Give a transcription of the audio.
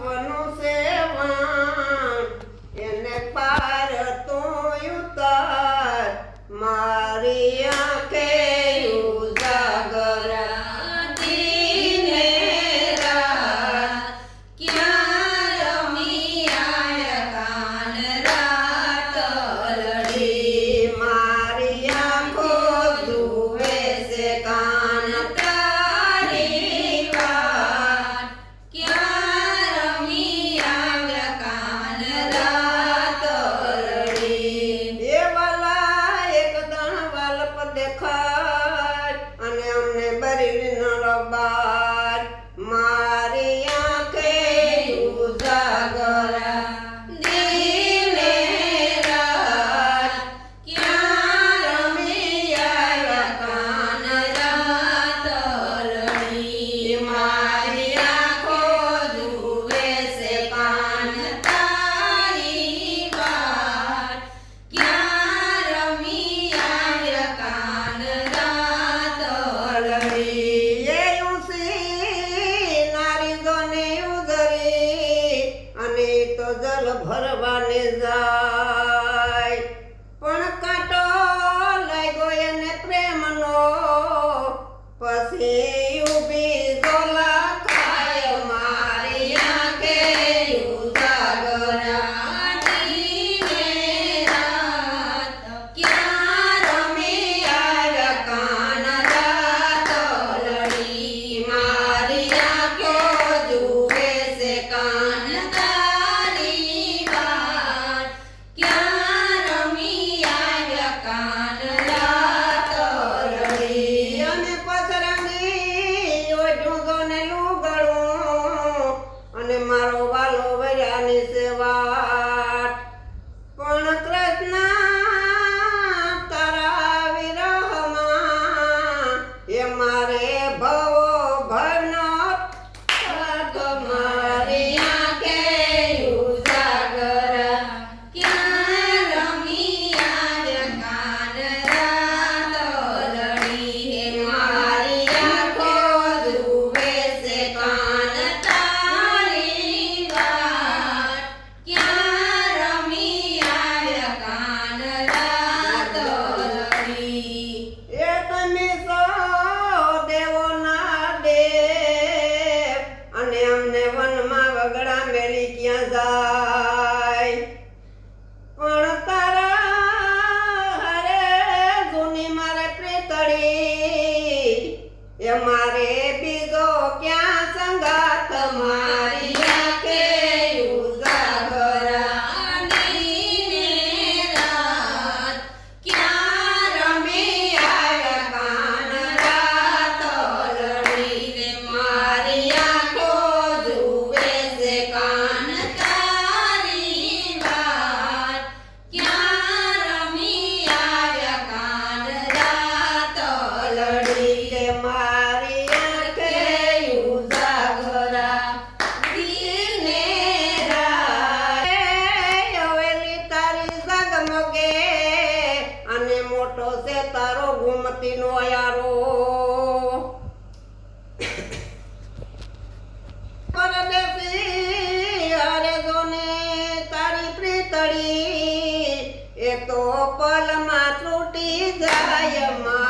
por તો જલ ભરવાને જાય. પણ કાંટો લાગ્યો એને પ્રેમનો. પછી ઊભી જોલા Até. શાંતિનો યારો તારી એક તો પલમાં તૂટી જાય માં